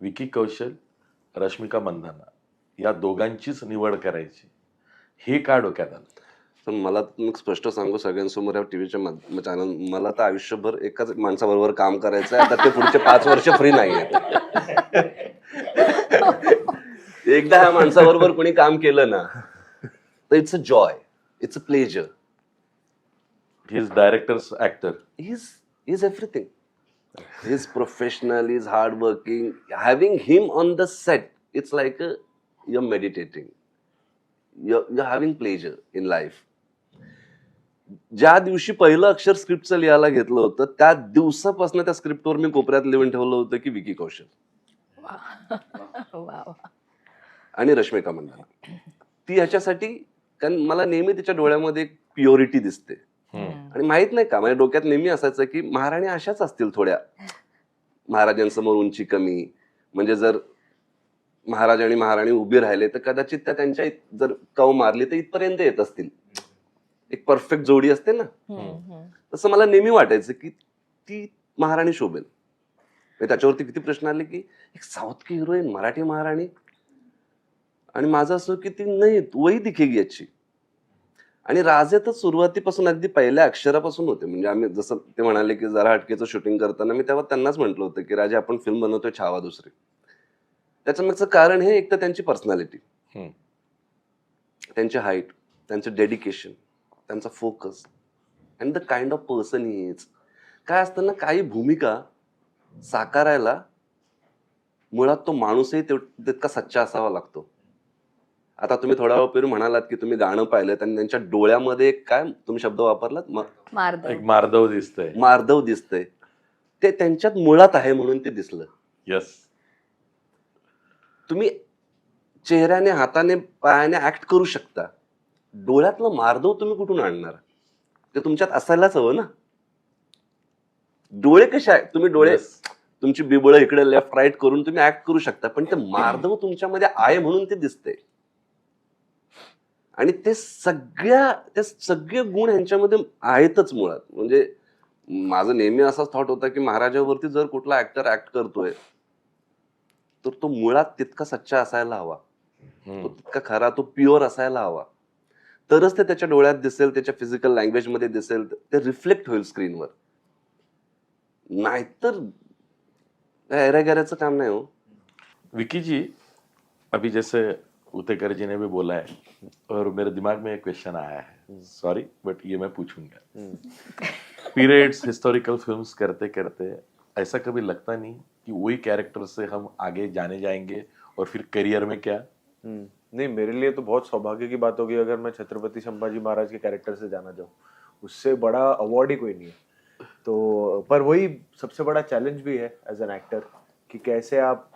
विकी कौशल रश्मिका मंदाना या दोघांचीच निवड करायची. हे का डोक्यात आलं? पण मला मग स्पष्ट सांगू सगळ्यांसमोर या टीव्हीच्या चॅनल मला तर आयुष्यभर एकाच माणसाबरोबर काम करायचं आहे आता ते पुढचे पाच वर्ष फ्री नाही एकदा ह्या माणसाबरोबर कोणी काम केलं ना तर it's a joy it's a pleasure he is director's actor he's he's everything. He's professional he's hardworking having him on the set it's like a, you're meditating. You're, you're having pleasure in life. ज्या दिवशी पहिलं अक्षर स्क्रिप्टचं लिहायला घेतलं होतं त्या दिवसापासून त्या स्क्रिप्टवर मी कोपऱ्यात लिहून ठेवलं होतं की विकी कौशल. वा आणि रश्मिका मंदाना ती ह्याच्यासाठी कारण मला नेहमी तिच्या डोळ्यामध्ये एक प्युरिटी दिसते. आणि माहीत नाही का माझ्या डोक्यात नेहमी असायचं की महाराणी अशाच असतील थोड्या. महाराजांसमोर उंची कमी. म्हणजे जर महाराज आणि महाराणी उभी राहिले तर कदाचित त्या त्यांच्या जर कव मारली तर इथपर्यंत येत असतील. एक परफेक्ट जोडी असते ना. तसं मला नेहमी वाटायचं की ती महाराणी शोभेल. म्हणजे त्याच्यावरती किती प्रश्न आले की एक साऊथ की हिरोईन मराठी महाराणी. आणि माझं असं की ती नाही वही दिखेगी याची आणि राजे तर सुरुवातीपासून अगदी पहिल्या अक्षरापासून होते. म्हणजे आम्ही जसं ते म्हणाले की जरा हटकेचं शूटिंग करताना मी तेव्हा त्यांनाच म्हटलं होतं की राजे आपण फिल्म बनवतोय छावा दुसरी. त्याच्यामागचं कारण हे एक तर त्यांची पर्सनॅलिटी. त्यांची हाईट त्यांचं डेडिकेशन त्यांचा focus and the kind of person he is काय असतं ना काही भूमिका साकारायला मुळात तो माणूसही तितका सच्चा असावा लागतो. आता तुम्ही थोडा वेळ पूर्वी म्हणालात की तुम्ही गाणं पाहिलं आणि त्यांच्या डोळ्यामध्ये एक काय तुम्ही शब्द वापरलात? म- मार्दव. एक मार्दव दिसतंय. मार्दव दिसतंय. ते त्यांच्यात मुळात आहे म्हणून ते दिसलं. यस तुम्ही चेहऱ्याने हाताने पायाने ऍक्ट करू शकता. डोळ्यातलं मार्दव तुम्ही कुठून आणणार? ते तुमच्यात असायलाच हवं ना. डोळे कसे आहे तुम्ही डोळे तुमची बिबळ इकडे लेफ्ट राईट करून तुम्ही ऍक्ट करू शकता. पण ते मार्दव तुमच्यामध्ये आहे म्हणून ते दिसते आणि ते सगळ्या ते सगळे गुण यांच्यामध्ये आहेतच मुळात. म्हणजे माझं नेहमी असाच थॉट होता की महाराजावरती जर कुठला ऍक्टर ऍक्ट करतोय तर तो मुळात तितका सच्चा असायला हवा. तो तितका खरा तो प्युअर असायला हवा. तरच ते त्याच्या डोळ्यात दिसेल त्याच्या फिजिकल लँग्वेजमध्ये दिसेल ते रिफ्लेक्ट होईल स्क्रीनवर नाहीतर एऱ्यागॅऱ्याचं काम नाही हो. विकी जी अभी जैसे उतेकर जी ने भी बोला है और मेरे दिमाग में एक क्वेश्चन आया है। सॉरी बट ये मैं पूछूँगा। पीरियड्स हिस्टोरिकल फिल्म्स करते करते ऐसा कभी लगता नहीं कि वही कैरेक्टर से हम आगे जाने जाएँगे और फिर करियर में क्या? हम्म, नहीं मेरे लिए तो बहुत सौभाग्य की बात होगी अगर मैं छत्रपति संभाजी महाराज के कैरेक्टर से जाना जाऊँ उससे बड़ा अवार्ड ही कोई नहीं है। तो पर वही सबसे बड़ा चैलेंज भी है एज एन एक्टर कि कैसे आप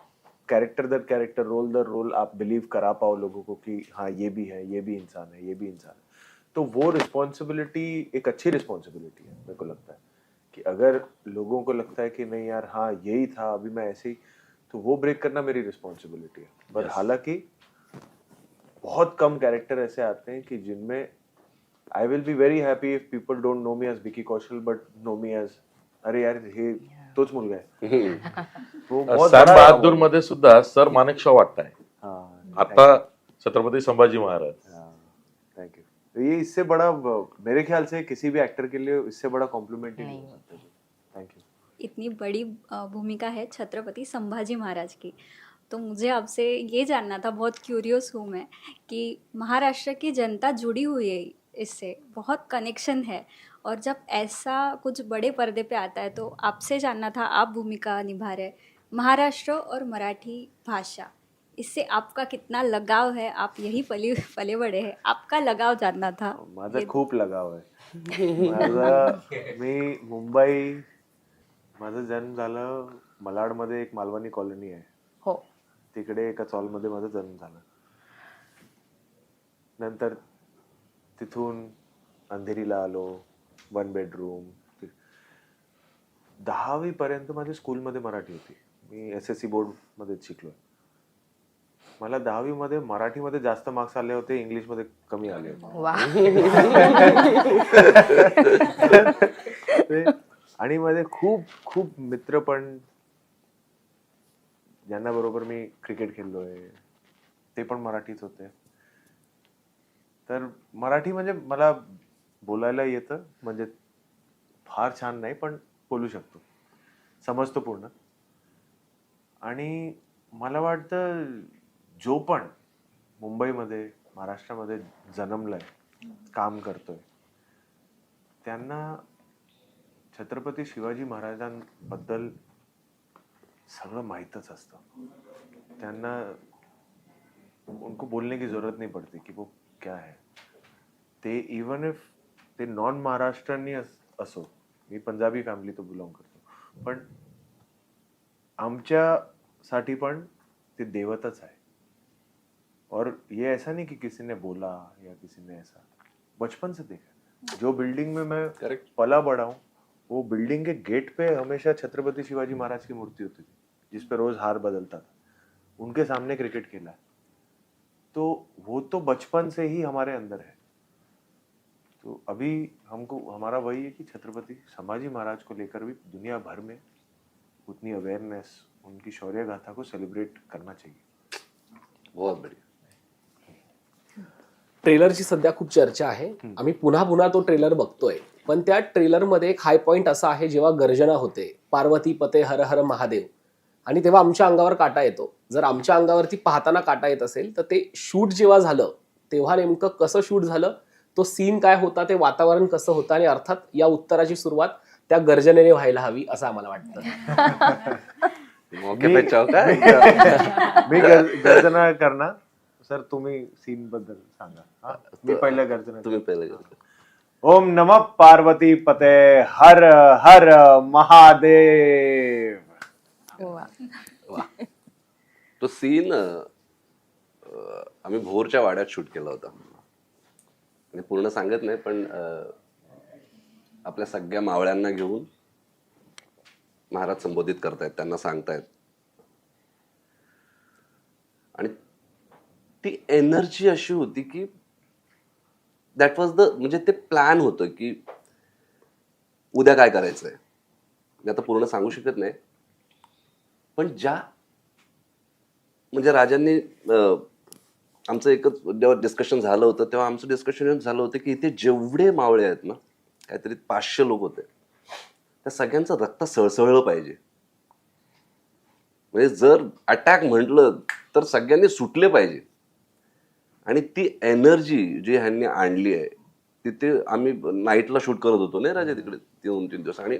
कैरेक्टर दर कैरेक्टर रोल दर रोल आप बिलीव करा पाओ लोगों को कि हाँ ये भी है ये भी इंसान है ये भी इंसान है। तो वो रिस्पॉन्सिबिलिटी एक अच्छी रिस्पॉन्सिबिलिटी है मेरे को लगता है। कि अगर लोगों को लगता है कि नहीं यार हाँ यही था अभी मैं ऐसे ही तो वो ब्रेक करना मेरी रिस्पॉन्सिबिलिटी है। But Yes. हालाँकि बहुत कम कैरेक्टर ऐसे आते हैं कि जिनमें I will be very happy if people don't know me as Vicky Kaushal but know me as अरे यार हे तोच मुलगा आहे. तो सर बड़ा बहादूर मध्ये सुद्धा सर मानेक शॉ वाटताय आता छत्रपती संभाजी महाराज. थैंक यू तो ये इससे बड़ा मेरे ख्याल से किसी भी एक्टर के लिए इससे बड़ा कॉम्प्लीमेंट ही नहीं नहीं। हो। सकता थैंक यू इतनी बड़ी भूमिका है छत्रपति संभाजी महाराज की। तो मुझे आपसे ये जानना था बहुत क्यूरियस हूँ मैं कि महाराष्ट्र की जनता जुड़ी हुई है इससे बहुत कनेक्शन है। और जब ऐसा कुछ बड़े पर्दे पे आता है तो आपसे जानना था आप भूमिका निभा रहे महाराष्ट्र और मराठी भाषा इससे आपका कितना लगाव है? आप यही पली पले बड़े हैं। आपका लगाव जानना था। माझा खूप लगाव आहे। माझा मी मुंबई माझा जन्म झालं मलाडमध्ये एक मालवणी कॉलनी आहे. हो. तिकडे एका चॉलमध्ये माझा जन्म झाला. नंतर तिथून अंधेरीला आलो. वन बेडरूम दहावी पर्यंत माझ्या स्कूलमध्ये मराठी होती. मी एस एस सी बोर्डमध्येच शिकलोय. मला दहावीमध्ये मराठीमध्ये जास्त मार्क्स आले होते इंग्लिशमध्ये कमी आले होते. आणि माझे खूप खूप मित्र पण ज्यांना बरोबर मी क्रिकेट खेळलोय ते पण मराठीच होते. तर मराठी म्हणजे मला बोलायला येतं म्हणजे फार छान नाही पण बोलू शकतो. समजतो पूर्ण. आणि मला वाटतं जो पण मुंबईमध्ये महाराष्ट्रामध्ये जन्मलाय काम करतोय त्यांना छत्रपती शिवाजी महाराजांबद्दल सगळं माहीतच असतं. त्यांना उनको बोलने की जरूरत नहीं पड़ती कि वो क्या है. ते इवन इफ ते नॉन महाराष्ट्रांनी असो. मी पंजाबी फॅमिली तो बिलॉंग करतो. पण आमच्यासाठी पण ते देवतच आहे. और ये ऐसा नहीं कि किसी ने बोला या किसी ने ऐसा. बचपन से देखा जो बिल्डिंग में मैं Correct. पला बड़ा हूँ वो बिल्डिंग के गेट पे हमेशा छत्रपति शिवाजी महाराज की मूर्ति होती थी जिस पे रोज हार बदलता था. उनके सामने क्रिकेट खेला है. तो वो तो बचपन से ही हमारे अंदर है. तो अभी हमको हमारा वही है कि छत्रपति संभाजी महाराज को लेकर भी दुनिया भर में उतनी अवेयरनेस उनकी शौर्य गाथा को सेलिब्रेट करना चाहिए। बहुत बढिया। ट्रेलरची सध्या खूप चर्चा आहे. आम्ही पुन्हा पुन्हा तो ट्रेलर बघतोय. पण त्या ट्रेलरमध्ये एक हाय पॉइंट असा आहे जेव्हा गर्जना होते पार्वती पते हर हर महादेव. आणि तेव्हा आमच्या अंगावर काटा येतो. जर आमच्या अंगावरती पाहताना काटा येत असेल तर ते शूट जेव्हा झालं तेव्हा नेमकं कसं शूट झालं तो सीन काय होता ते वातावरण कसं होतं आणि अर्थात या उत्तराची सुरुवात त्या गर्जनेने व्हायला हवी असं आम्हाला वाटतं. पे चौका मी गर- गर्जना करणार. सर तुम्ही सीन बद्दल सांगा. हा? मी पहिल्या गर्जना तुम्ही पहिले. ओम नमः पार्वती पते हर हर महादेव. तो सीन आम्ही भोरच्या वाड्यात शूट केला होता. म्हणजे पूर्ण सांगत नाही पण अं, आपल्या सगळ्या मावळ्यांना घेऊन महाराज संबोधित करतायत त्यांना सांगतायत. आणि ती एनर्जी अशी होती की दॅट वॉज द म्हणजे ते प्लॅन होतं की उद्या काय करायचंय. मी आता पूर्ण सांगू शकत नाही. पण ज्या म्हणजे राजांनी अं, आमचं एकच जेव्हा डिस्कशन झालं होतं तेव्हा आमचं डिस्कशन झालं होतं की इथे जेवढे मावळे आहेत ना काहीतरी पाचशे लोक होते. त्या सगळ्यांचं रक्त सळसळलं पाहिजे. म्हणजे जर अटॅक म्हटलं तर सगळ्यांनी सुटले पाहिजे. आणि ती एनर्जी जी ह्यांनी आणली आहे तिथे आम्ही नाईटला शूट करत होतो नाही राजा तिकडे तीन दोन तीन दिवस. आणि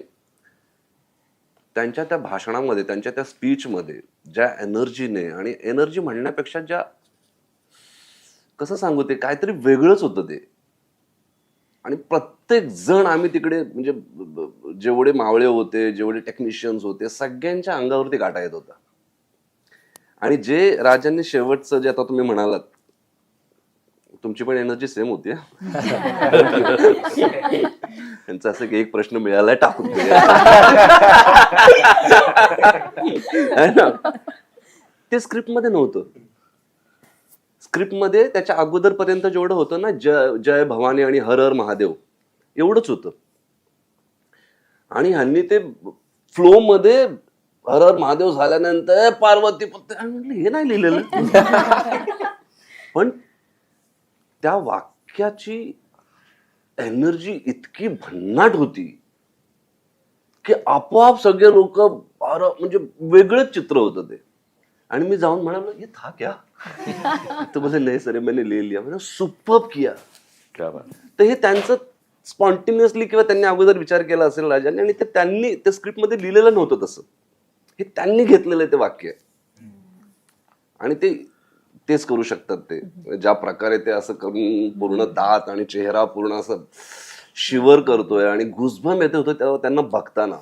त्यांच्या त्या भाषणामध्ये त्यांच्या त्या स्पीचमध्ये ज्या एनर्जीने आणि एनर्जी म्हणण्यापेक्षा ज्या कसं सांगू ते? काहीतरी वेगळंच होतं ते. आणि प्रत्येक जण आम्ही तिकडे म्हणजे जेवढे मावळे होते जेवढे टेक्निशियन्स होते सगळ्यांच्या अंगावरती काटा येत होता. आणि जे राजांनी शेवटचं जे आता तुम्ही म्हणालात तुमची पण एनर्जी सेम होती? त्यांचा असं की एक प्रश्न मिळालाय टाकून ते स्क्रिप्टमध्ये नव्हतं. स्क्रिप्टमध्ये त्याच्या अगोदर पर्यंत जेवढं होतं ना जय जय भवानी आणि हर हर महादेव एवढंच होतं. आणि ह्यांनी ते फ्लो मध्ये हर हर महादेव झाल्यानंतर पार्वती पत्ते म्हटलं हे नाही लिहिलेलं. पण त्या वाक्याची एनर्जी इतकी भन्नाट होती की आपोआप सगळे लोक म्हणजे वेगळंच चित्र होतं ते. आणि मी जाऊन म्हणालो ये था क्या? तो बोले नाही सर मैंने ले लिया. म्हणजे सुपर किया. क्या बात. तर हे त्यांचं स्पॉन्टिन्युअसली किंवा त्यांनी अगोदर विचार केला असेल राजांनी आणि ते त्यांनी ते स्क्रिप्टमध्ये लिहिलेलं नव्हतं तसं. हे त्यांनी घेतलेलं ते वाक्य. आणि ते तेच करू शकतात ते. ज्या प्रकारे ते असं करून पूर्ण दात आणि चेहरा पूर्ण असं शिवर करतोय आणि घुसभम येते होतं तेव्हा त्यांना बघताना.